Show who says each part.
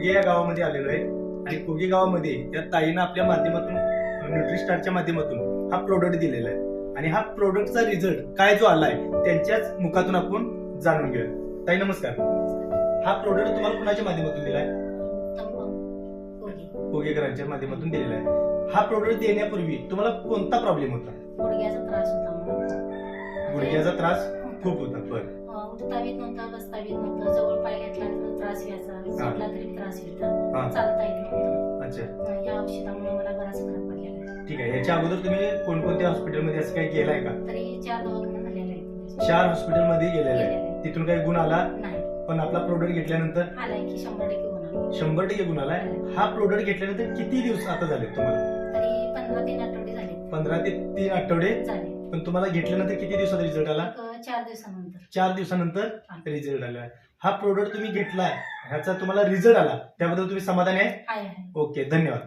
Speaker 1: कोगे या गावामध्ये आलेलो आहे. आणि कोगे गावामध्ये या ताईनं आपल्या माध्यमातून न्यूट्रिस्टारच्या माध्यमातून हा प्रोडक्ट दिलेला आहे. आणि हा प्रोडक्टचा रिझल्ट काय जो आलाय त्यांच्याच मुखातून आपण जाणून घेऊया. ताई नमस्कार. हा प्रोडक्ट तुम्हाला कुणाच्या माध्यमातून दिलाय? कोगेकरांच्या माध्यमातून दिलेला आहे. हा प्रोडक्ट देण्यापूर्वी तुम्हाला कोणता प्रॉब्लेम होता?
Speaker 2: गुडघ्याचा त्रास होता मला
Speaker 1: गुडघ्याचा त्रास खूप होता. बर.
Speaker 2: अं, उठता येत नव्हता बसता येत नव्हतं जवळ पाय घेतला त्रास
Speaker 1: हा.
Speaker 2: चालता येत नव्हतं
Speaker 1: अच्छा.
Speaker 2: अं, या औषधामुळे मला बराच फरक पडलेला आहे.
Speaker 1: ठीक आहे. याच्या अगोदर तुम्ही कोणकोणत्या हॉस्पिटलमध्ये असं काही केलंय का?
Speaker 2: तरी चार दवाखाना झालेला आहे
Speaker 1: चार हॉस्पिटलमध्ये गेलेलं आहे
Speaker 2: गेलेला.
Speaker 1: तिथून काही गुण आला?
Speaker 2: नाही.
Speaker 1: पण आपला प्रोडक्ट घेतल्यानंतर?
Speaker 2: आलाय की शंभर टक्के होणार
Speaker 1: शंभर टक्के गुण आलाय हा प्रोडक्ट घेतल्यानंतर किती दिवस आता झाले तुम्हाला?
Speaker 2: तरी पंधरा तीन आठवडे झाले
Speaker 1: पंधरा ते तीन आठवडे?
Speaker 2: झाले.
Speaker 1: पण तुम्हाला घेतल्यानंतर किती दिवसात रिझल्ट आला?
Speaker 2: अं, चार दिवसानंतर.
Speaker 1: चार दिवसानंतर रिझल्ट आला. हा प्रोडक्ट तुम्ही घेतलाय ह्याचा तुम्हाला रिझल्ट आला त्याबद्दल तुम्ही समाधानी आहे?
Speaker 2: आहे. आहे
Speaker 1: ओके धन्यवाद.